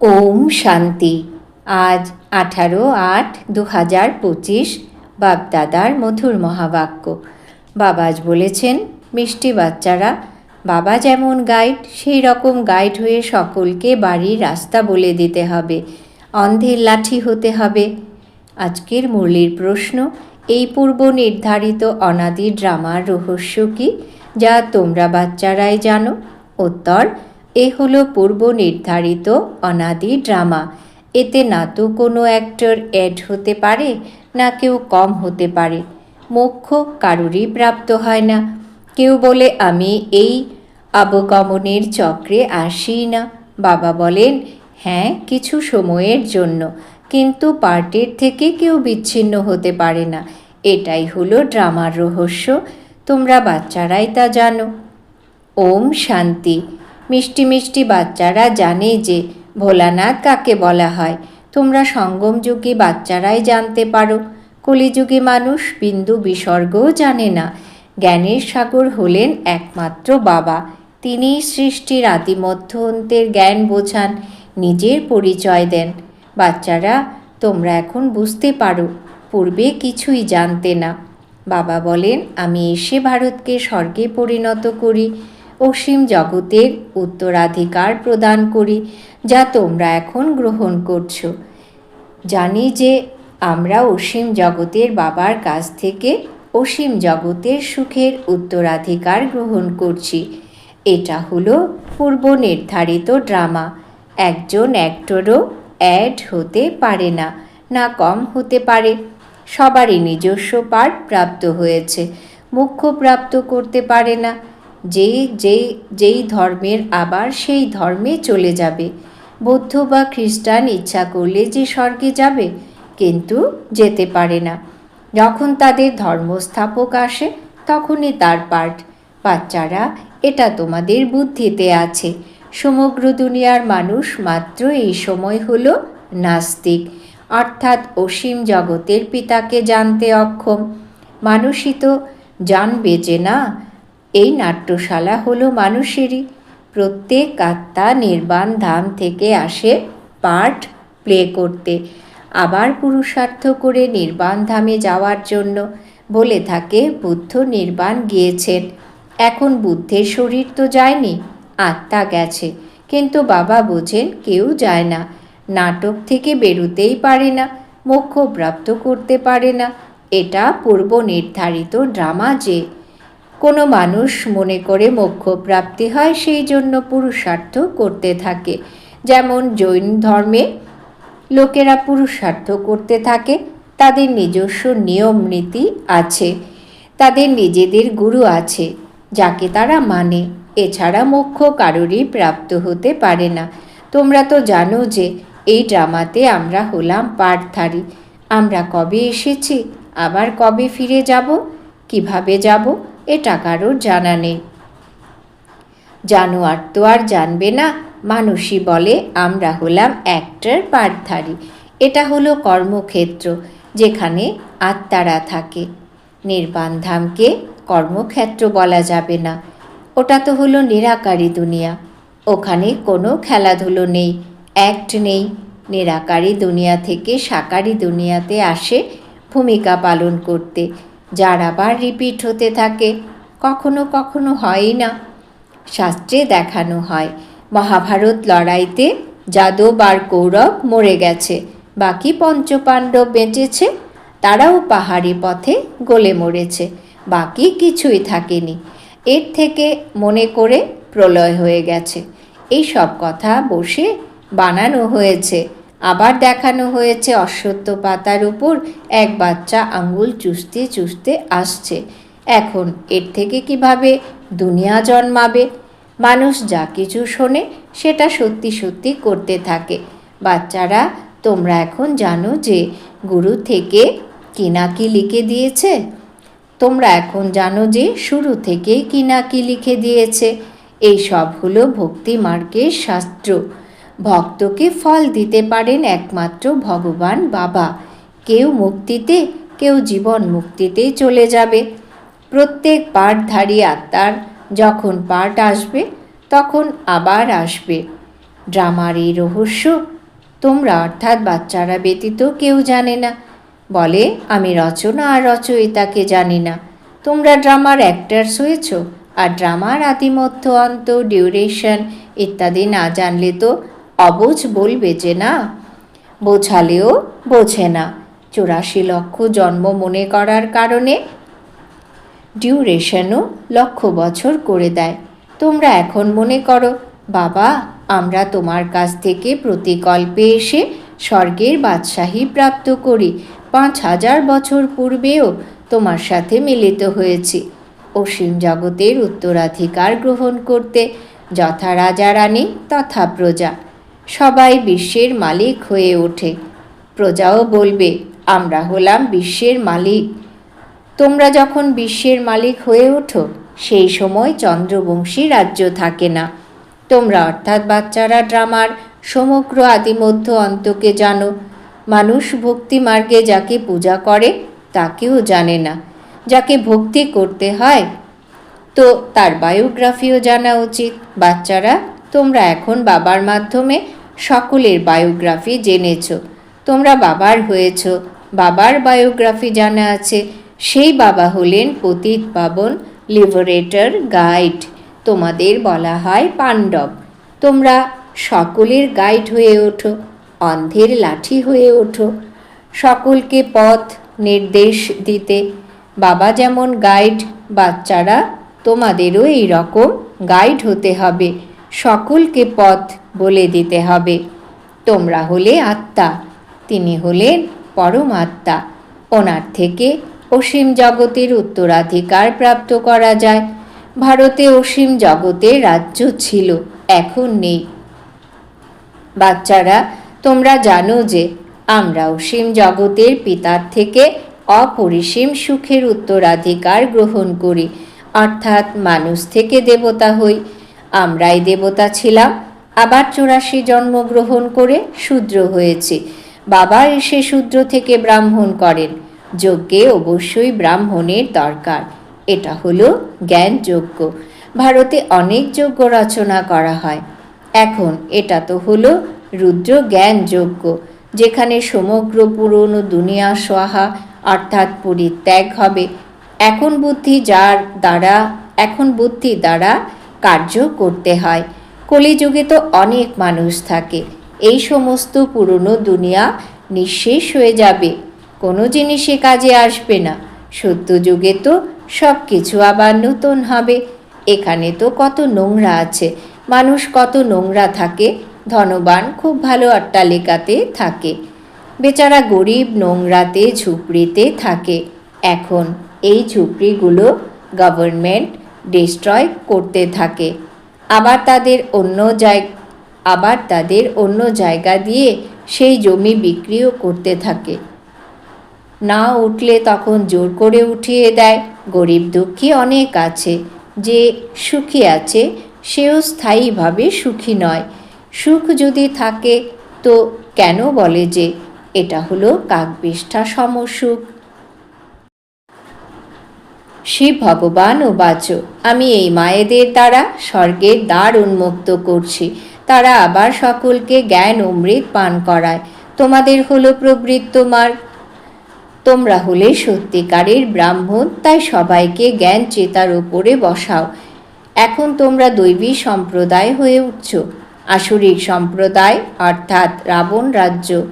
ওম শান্তি। আজ আঠারো আট দু হাজার পঁচিশ বাপদাদার মধুর মহাবাক্য। বাবাজ বলেছেন, মিষ্টি বাচ্চারা, বাবা যেমন গাইড, সেই রকম গাইড হয়ে সকলকে বাড়ির রাস্তা বলে দিতে হবে। অন্ধের লাঠি হতে হবে। আজকের মুরলির প্রশ্ন, এই পূর্ব নির্ধারিত অনাদি ড্রামার রহস্য কি, যা তোমরা বাচ্চারাই জানো? উত্তর এ হলো পূর্ব নির্ধারিত অনাদি ড্রামা। এতে না তো কোনো অ্যাক্টর অ্যাড হতে পারে, না কেউ কম হতে পারে। মোক্ষ কারুরই প্রাপ্ত হয় না। কেউ বলে, আমি এই অবগমনের চক্রে আসি না। বাবা বলেন হ্যাঁ কিছু সময়ের জন্য। কিন্তু পার্টির থেকে কেউ বিচ্ছিন্ন হতে পারে না। এটাই হলো ড্রামার রহস্য। তোমরা বাচ্চারাই তা জানো। ওম শান্তি। মিষ্টি মিষ্টি বাচ্চারা জানে যে ভোলানাথ কাকে বলা হয়। তোমরা সঙ্গমযুগী বাচ্চারাই জানতে পারো। কলিযুগে মানুষ বিন্দু বিসর্গও জানে না। জ্ঞানের সাগর হলেন একমাত্র বাবা। তিনি সৃষ্টির আদিমধ্য অন্তের জ্ঞান বোঝান, নিজের পরিচয় দেন। বাচ্চারা, তোমরা এখন বুঝতে পারো, পূর্বে কিছুই জানতে না। বাবা বলেন, আমি এসে ভারতকে স্বর্গে পরিণত করি। অসীম জগতের উত্তরাধিকার প্রদান করি, যা তোমরা এখন গ্রহণ করছ। জানি যে আমরা অসীম জগতের বাবার কাছ থেকে অসীম জগতের সুখের উত্তরাধিকার গ্রহণ করছি। এটা হলো পূর্ব নির্ধারিত ড্রামা। একজন অ্যাক্টরও অ্যাড হতে পারে না না কম হতে পারে। সবারই নিজস্ব পাঠ প্রাপ্ত হয়েছে, মুখ্য প্রাপ্ত করতে পারে না। যেই যেই যেই ধর্মের আবার সেই ধর্মে চলে যাবে। বৌদ্ধ বা খ্রিস্টান ইচ্ছা করলে যে স্বর্গে যাবে, কিন্তু যেতে পারে না। যখন তাদের ধর্মস্থাপক আসে, তখনই তার পাঠ। বাচ্চারা, এটা তোমাদের বুদ্ধিতে আছে। সমগ্র দুনিয়ার মানুষ মাত্র এই সময় হল নাস্তিক। অর্থাৎ অসীম জগতের পিতাকে জানতে অক্ষম। মানুষই তো জানবে যে না এই নাট্যশালা হলো মানুষেরই। প্রত্যেক আত্মা নির্বাণ ধাম থেকে আসে পাঠ, প্লে করতে। আবার পুরুষার্থ করে নির্বাণ ধামে যাওয়ার জন্য বলে থাকে, বুদ্ধ নির্বাণ গিয়েছেন। এখন বুদ্ধের শরীর তো যায়নি, আত্মা গেছে। কিন্তু বাবা বোঝেন কেউ যায় না। নাটক থেকে বেরোতেই পারে না, মোক্ষ প্রাপ্ত করতে পারে না। এটা পূর্ব নির্ধারিত ড্রামা যে কোনো মানুষ মনে করে মোক্ষ প্রাপ্তি হয়, সেই জন্য পুরুষার্থ করতে থাকে। যেমন জৈন ধর্মে লোকেরা পুরুষার্থ করতে থাকে, তাদের নিজস্ব নিয়ম নীতি আছে, তাদের নিজেদের গুরু আছে, যাকে তারা মানে। এছাড়া মোক্ষ কারোরই প্রাপ্ত হতে পারে না। তোমরা তো জানো যে, এই ড্রামাতে আমরা হলাম পাঠধারী আমরা কবে এসেছি? আবার কবে ফিরে যাব? কীভাবে যাব? এটা কারোর জানা নেই। জানোয়ার তো আর জানবে না মানুষই বলে আমরা হলাম অ্যাক্টার পাঠধারী। এটা হলো কর্মক্ষেত্র, যেখানে আত্মারা থাকে। নির্বাণধামকে কর্মক্ষেত্র বলা যাবে না। ওটা তো হলো নিরাকারী দুনিয়া। ওখানে কোনো খেলাধুলো নেই অ্যাক্ট নেই। নিরাকারী দুনিয়া থেকে সাকারি দুনিয়াতে আসে ভূমিকা পালন করতে। যার আবার রিপিট হতে থাকে, কখনো কখনো হয়ই না। শাস্ত্রে দেখানো হয়, মহাভারত লড়াইতে যাদব আর কৌরব মরে গেছে, বাকি পঞ্চপাণ্ডব বেঁচেছে, তারাও পাহাড়ি পথে গলে মরেছে, বাকি কিছুই থাকেনি। এর থেকে মনে করে প্রলয় হয়ে গেছে। এই সব কথা বসে বানানো হয়েছে। আবার দেখানো হয়েছে অশ্বত্থ পাতার উপর এক বাচ্চা আঙ্গুল চুষতে চুষতে আসছে। এখন এর থেকে কীভাবে দুনিয়া জন্মাবে? মানুষ যা কিছু শোনে, সেটা সত্যি সত্যি করতে থাকে। বাচ্চারা, তোমরা এখন জানো যে গুরু থেকে কিনা কি লিখে দিয়েছে? তোমরা এখন জানো যে শুরু থেকেই কিনা কি লিখে দিয়েছে। এই সব হলো ভক্তি মার্গের শাস্ত্র। ভক্তকে ফল দিতে পারেন একমাত্র ভগবান বাবা। কেউ মুক্তিতে, কেউ জীবন মুক্তিতেই চলে যাবে। প্রত্যেক পাঠধারী আত্মার যখন পাঠ আসবে, তখন আবার আসবে। ড্রামার এই রহস্য তোমরা অর্থাৎ বাচ্চারা ব্যতীত কেউ জানে না। বলে, আমি রচনা আর রচয়িতাকে জানি না। তোমরা ড্রামার অ্যাক্টার্স হয়েছ, আর ড্রামার আদিমধ্য অন্ত, ডিউরেশন ইত্যাদি না জানলে তো অবুঝ বলবে যে না, বোঝালেও বোঝে না। চুরাশি লক্ষ জন্ম মনে করার কারণে ডিউরেশনও লক্ষ বছর করে দেয়। তোমরা এখন মনে করো, বাবা, আমরা তোমার কাছ থেকে প্রতিকল্পে এসে স্বর্গের বাদশাহী প্রাপ্ত করি। পাঁচ হাজার বছর পূর্বেও তোমার সাথে মিলিত হয়েছি। অসীম জগতের উত্তরাধিকার গ্রহণ করতে যথা রাজা রানী তথা প্রজা সবাই বিশ্বের মালিক হয়ে ওঠে। প্রজাও বলবে, আমরা হলাম বিশ্বের মালিক। তোমরা যখন বিশ্বের মালিক হয়ে ওঠো, সেই সময় চন্দ্রবংশী রাজ্য থাকে না। তোমরা অর্থাৎ বাচ্চারা ড্রামার সমগ্র আদিমধ্য অন্তকে জানো। মানুষ ভক্তি মার্গে যাকে পূজা করে, তাকেও জানে না। যাকে ভক্তি করতে হয়, তো তার বায়োগ্রাফিও জানা উচিত। বাচ্চারা, তোমরা এখন বাবার মাধ্যমে সকলের বায়োগ্রাফি জেনেছ। তোমরা বাবার হয়েছ। বাবার বায়োগ্রাফি জানা আছে। সেই বাবা হলেন পতিত পাবন, লিবারেটর গাইড। তোমাদের বলা হয় পাণ্ডব। তোমরা সকলের গাইড হয়ে ওঠো, অন্ধের লাঠি হয়ে ওঠো। সকলকে পথ নির্দেশ দিতে। বাবা যেমন গাইড, বাচ্চারা তোমাদেরও এই রকম গাইড হতে হবে। সকলকে পথ বলে দিতে হবে। তোমরা হলে আত্মা, তিনি হলেন পরম আত্মা ওনার থেকে অসীম জগতের উত্তরাধিকার প্রাপ্ত করা যায়। ভারতে অসীম জগতের রাজ্য ছিল, এখন নেই। বাচ্চারা, তোমরা জানো যে, আমরা অসীম জগতের পিতার থেকে অপরিসীম সুখের উত্তরাধিকার গ্রহণ করি। অর্থাৎ মানুষ থেকে দেবতা হই। আমরাই দেবতা ছিলাম। আবার চৌরাশি জন্মগ্রহণ করে শূদ্র হয়েছি। বাবা এসে শূদ্র থেকে ব্রাহ্মণ করেন। যজ্ঞে অবশ্যই ব্রাহ্মণের দরকার। এটা হলো জ্ঞানযজ্ঞ ভারতে অনেক যজ্ঞ রচনা করা হয়। এখন এটা তো হলো রুদ্র জ্ঞান যজ্ঞ, যেখানে সমগ্র পুরনো দুনিয়া সোহা অর্থাৎ পরিত্যাগ হবে। এখন বুদ্ধি যার দ্বারা, এখন বুদ্ধি দ্বারা কার্য করতে হয়। কলিযুগে তো অনেক মানুষ থাকে। এই সমস্ত পুরনো দুনিয়া নিঃশেষ হয়ে যাবে। কোনো জিনিসে কাজে আসবে না। সত্যযুগে তো সব কিছু আবার নতুন হবে। এখানে তো কত নোংরা আছে। মানুষ কত নোংরা থাকে। ধনবান খুব ভালো অট্টালিকাতে থাকে। বেচারা গরিব নোংরাতে, ঝুপড়িতে থাকে। এখন এই ঝুপড়িগুলো গভর্নমেন্ট ডিস্ট্রয় করতে থাকে। আবার তাদের অন্য জায়গা আবার তাদের অন্য জায়গা দিয়ে সেই জমি বিক্রিও করতে থাকে। না উঠলে তখন জোর করে উঠিয়ে দেয়। গরিব দুঃখী অনেক আছে। যে সুখী আছে, সেও স্থায়ীভাবে সুখী নয়। সুখ যদি থাকে, তো কেন বলে যে, এটা হলো কাকবিষ্ঠা সমসুখ। শিব ভগবান ও বাচো, আমি এই মায়েদের দ্বারা স্বর্গের দ্বার উন্মুক্ত করছি। তারা আবার সকলকে জ্ঞান অমৃত পান করায়। তোমাদের হলো প্রবৃত্ত মার্গ। তোমরা হলে সত্যিকারের ব্রাহ্মণ, তাই সবাইকে জ্ঞান চেতার ওপরে বসাও। এখন তোমরা দৈবী সম্প্রদায় হয়ে উঠছ। আসুরিক সম্প্রদায়, অর্থাৎ রাবণ রাজ্য।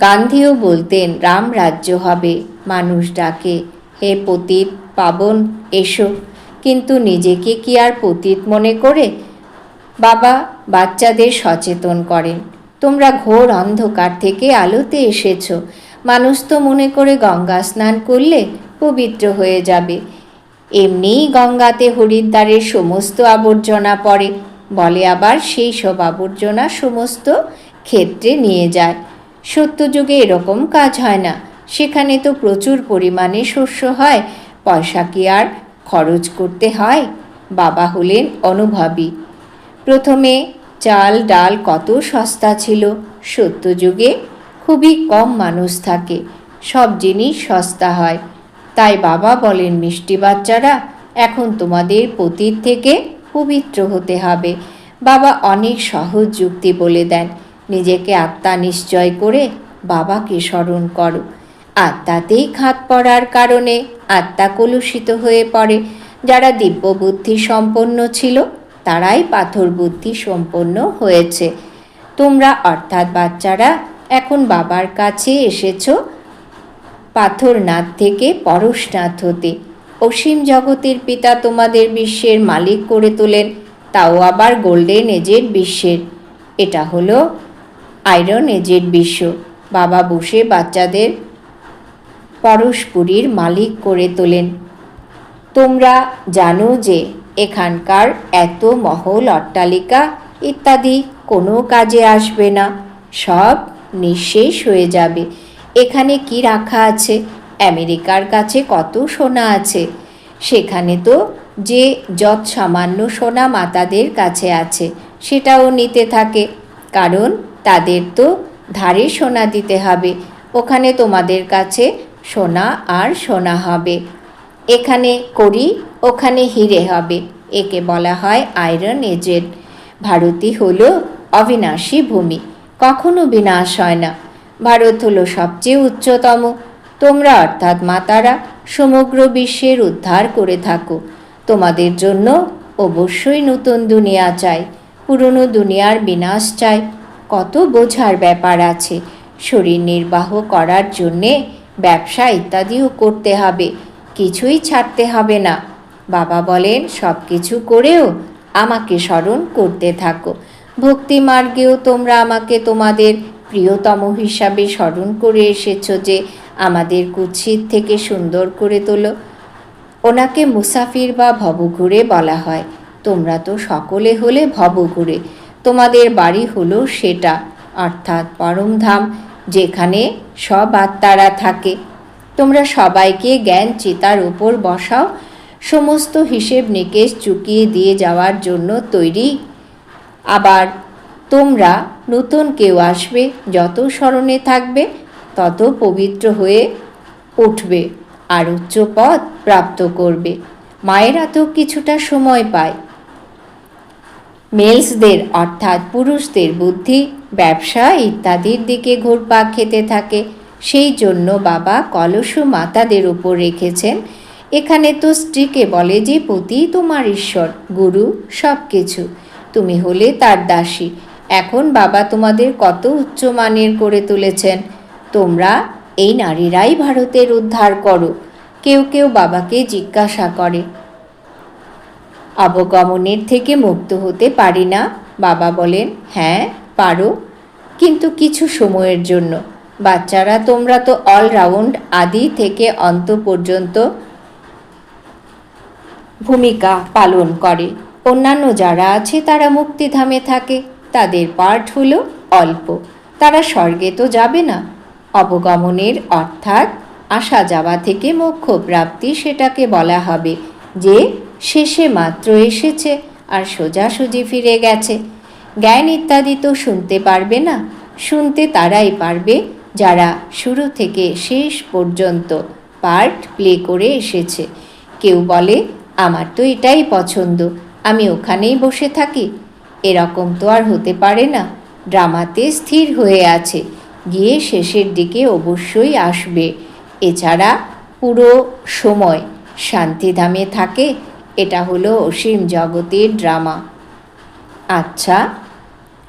গান্ধীও বলতেন, রাম রাজ্য হবে, মানুষ ডাকে। হে পতিত পাবন, এসো। কিন্তু নিজেকে কি আর পতিত মনে করে? বাবা বাচ্চাদের সচেতন করেন। তোমরা ঘোর অন্ধকার থেকে আলোতে এসেছ। মানুষ তো মনে করে গঙ্গা স্নান করলে পবিত্র হয়ে যাবে। এমনিই গঙ্গাতে হরিদ্বারের সমস্ত আবর্জনা পড়ে। বলে আবার সেই সব আবর্জনা সমস্ত ক্ষেত্রে নিয়ে যায়। সত্যযুগে এরকম কাজ হয় না। সেখানে তো প্রচুর পরিমাণে শস্য হয়। পয়সা কি আর খরচ করতে হয়? বাবা হলেন অনুভবী। প্রথমে চাল, ডাল কত সস্তা ছিল। সত্যযুগে খুবই কম মানুষ থাকে। সব জিনিস সস্তা হয়। তাই বাবা বলেন, মিষ্টি বাচ্চারা, এখন তোমাদের পতির থেকে পবিত্র হতে হবে। বাবা অনেক সহজ যুক্তি বলে দেন। নিজেকে আত্মা নিশ্চয় করে বাবাকে স্মরণ করো। আত্মাতেই খাত পড়ার কারণে আত্মা কলুষিত হয়ে পড়ে। যারা দিব্য বুদ্ধি সম্পন্ন ছিল, তারাই পাথর বুদ্ধি সম্পন্ন হয়েছে। তোমরা অর্থাৎ বাচ্চারা, এখন বাবার কাছে এসেছ পাথরনাথ থেকে পরশনাথ হতে। অসীম জগতের পিতা তোমাদের বিশ্বের মালিক করে তোলেন, তাও আবার গোল্ডেন এজের বিশ্বের। এটা হলো আয়রন এজের বিশ্ব। বাবা বসে বাচ্চাদের পরশপুরীর মালিক করে তোলেন। তোমরা জানো যে এখানকার এত মহল অট্টালিকা ইত্যাদি কোনো কাজে আসবে না। সব নিঃশেষ হয়ে যাবে। এখানে কি রাখা আছে? আমেরিকার কাছে কত সোনা আছে? সেখানে তো যে যৎ সামান্য সোনা মাতাদের কাছে আছে, সেটাও নিতে থাকে। কারণ তাদের তো ধারে সোনা দিতে হবে। ওখানে তোমাদের কাছে সোনা আর সোনা হবে। এখানে করি ওখানে হিরে হবে। একে বলা হয় আয়রন এজেন্ট। ভারতই হল অবিনাশী ভূমি। কখনো বিনাশ হয় না। ভারত হলো সবচেয়ে উচ্চতম। তোমরা অর্থাৎ মাতারা সমগ্র বিশ্বের উদ্ধার করে থাকো। তোমাদের জন্য অবশ্যই নতুন দুনিয়া চাই। পুরনো দুনিয়ার বিনাশ চাই। কত বোঝার ব্যাপার আছে। শরীর নির্বাহ করার জন্যে ব্যবসা ইত্যাদিও করতে হবে, কিছুই ছাড়তে হবে না। বাবা বলেন সব কিছু করেও আমাকে স্মরণ করতে থাকো। ভক্তি মার্গেও তোমরা আমাকে তোমাদের প্রিয়তম হিসাবে স্মরণ করে এসেছ যে আমাদের কুৎসিত থেকে সুন্দর করে তোলো। ওনাকে মুসাফির বা ভবঘুরে বলা হয়। তোমরা তো সকলে হলে ভবঘুরে, তোমাদের বাড়ি হলো সেটা, অর্থাৎ পরমধাম। যেখানে সব আত্মারা থাকে। তোমরা সবাইকে জ্ঞান চিতার উপর বসাও। সমস্ত হিসেব নিকেশ চুকিয়ে দিয়ে যাওয়ার জন্য তৈরি। আবার তোমরা নতুন কেউ আসবে, যত স্মরণে থাকবে, তত পবিত্র হয়ে উঠবে আর উচ্চ পদ প্রাপ্ত করবে। মায়েরা তো কিছুটা সময় পায়। মেলসদের অর্থাৎ পুরুষদের বুদ্ধি ব্যবসা ইত্যাদির দিকে ঘুরপাক খেতে থাকে। সেই জন্য বাবা কলস মাতাদের উপর রেখেছেন। এখানে তো স্ত্রীকে বলে যে, পতি তোমার ঈশ্বর, গুরু সব কিছু তুমি হলে তার দাসী। এখন বাবা তোমাদের কত উচ্চমানের করে তুলেছেন। তোমরা এই নারীরাই ভারতের উদ্ধার করো। কেউ কেউ বাবাকে জিজ্ঞাসা করে। অবগমনের থেকে মুক্ত হতে পারি না? বাবা বলেন হ্যাঁ পারো। কিন্তু কিছু সময়ের জন্য। বাচ্চারা, তোমরা তো অলরাউন্ড আদি থেকে অন্ত পর্যন্ত ভূমিকা পালন করে। অন্যান্য যারা আছে, তারা মুক্তিধামে থাকে। তাদের পার্ট হলো অল্প। তারা স্বর্গে তো যাবে না। অবগমনের অর্থাৎ আসা যাওয়া থেকে মোক্ষ প্রাপ্তি সেটাকে বলা হবে, যে শেষে মাত্র এসেছে আর সোজাসুজি ফিরে গেছে। জ্ঞান ইত্যাদি তো শুনতে পারবে না। শুনতে তারাই পারবে, যারা শুরু থেকে শেষ পর্যন্ত পার্ট প্লে করে এসেছে। কেউ বলে, আমার তো এটাই পছন্দ, আমি ওখানেই বসে থাকি। এরকম তো আর হতে পারে না। ড্রামাতে স্থির হয়ে আছে, গিয়ে শেষের দিকে অবশ্যই আসবে। এছাড়া পুরো সময় শান্তিধামে থাকে, এটা হলো অসীম জগতের ড্রামা। আচ্ছা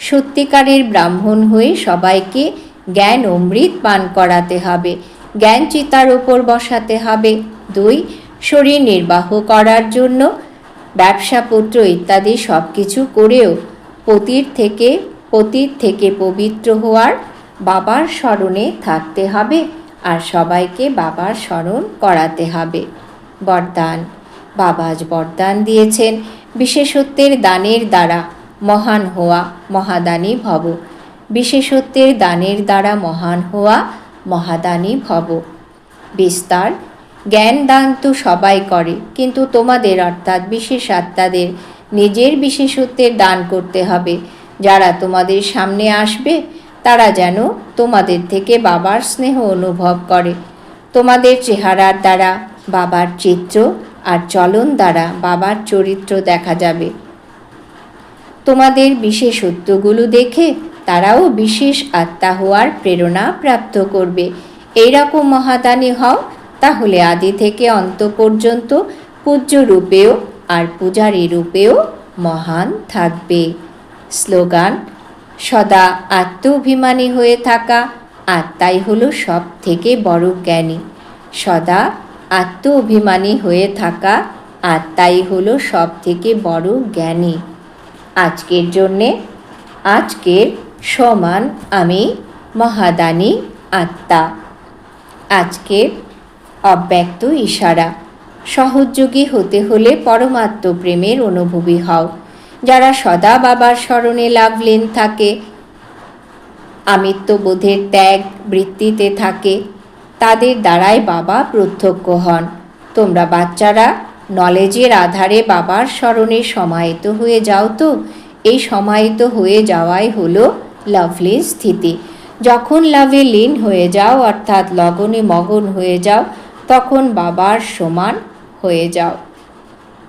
সত্যিকারের ব্রাহ্মণ হয়ে সবাইকে জ্ঞান অমৃত পান করাতে হবে। জ্ঞান চিতার ওপর বসাতে হবে। দুই, শরীর নির্বাহ করার জন্য ব্যবসাপত্র ইত্যাদি সব কিছু করেও পতির থেকে পতির থেকে পবিত্র হওয়ার বাবার স্মরণে থাকতে হবে আর সবাইকে বাবার স্মরণ করাতে হবে। বরদান। বাবা আজ বরদান দিয়েছেন। বিশেষত্বের দানের দ্বারা মহান হওয়া মহাদানী ভব। বিশেষত্বের দানের দ্বারা মহান হওয়া মহাদানী ভব। বিস্তার, জ্ঞান দান তো সবাই করে, কিন্তু তোমাদের অর্থাৎ বিশেষ আত্মাদের নিজের বিশেষত্বের দান করতে হবে। যারা তোমাদের সামনে আসবে, তারা যেন তোমাদের থেকে বাবার স্নেহ অনুভব করে। তোমাদের চেহারার দ্বারা বাবার চিত্র আর চলন দ্বারা বাবার চরিত্র দেখা যাবে। তোমাদের বিশেষত্বগুলো দেখে তারাও বিশেষ আত্মা হওয়ার প্রেরণা প্রাপ্ত করবে। এইরকম মহাদানী হও, তাহলে আদি থেকে অন্ত পর্যন্ত পূজ্য রূপেও আর পূজারী রূপেও মহান থাকবে। স্লোগান, সদা আত্ম অভিমানী হয়ে থাকা আত্মাই হলো সব থেকে বড় জ্ঞানী। সদা আত্ম অভিমানী হয়ে থাকা আত্মাই হলো সব থেকে বড় জ্ঞানী। আজকের জন্যে আজকের সমান আমি মহাদানী আত্মা। আজকের অব্যক্ত ইশারা। সহযোগী হতে হলে পরমাত্ম প্রেমের অনুভবী হও। যারা সদা বাবার স্মরণে লাভলীন থাকে, আমিত্ববোধের ত্যাগ বৃত্তিতে থাকে, তাদের দ্বারাই বাবা প্রত্যক্ষ হন। তোমরা বাচ্চারা নলেজের আধারে বাবার স্মরণে সমাহিত হয়ে যাও তো। এই সমাহিত হয়ে যাওয়াই হলো লাভলি স্থিতি। যখন লাভে লীন হয়ে যাও, অর্থাৎ লগনে মগন হয়ে যাও, তখন বাবার সমান হয়ে যাও।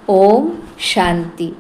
ওম শান্তি।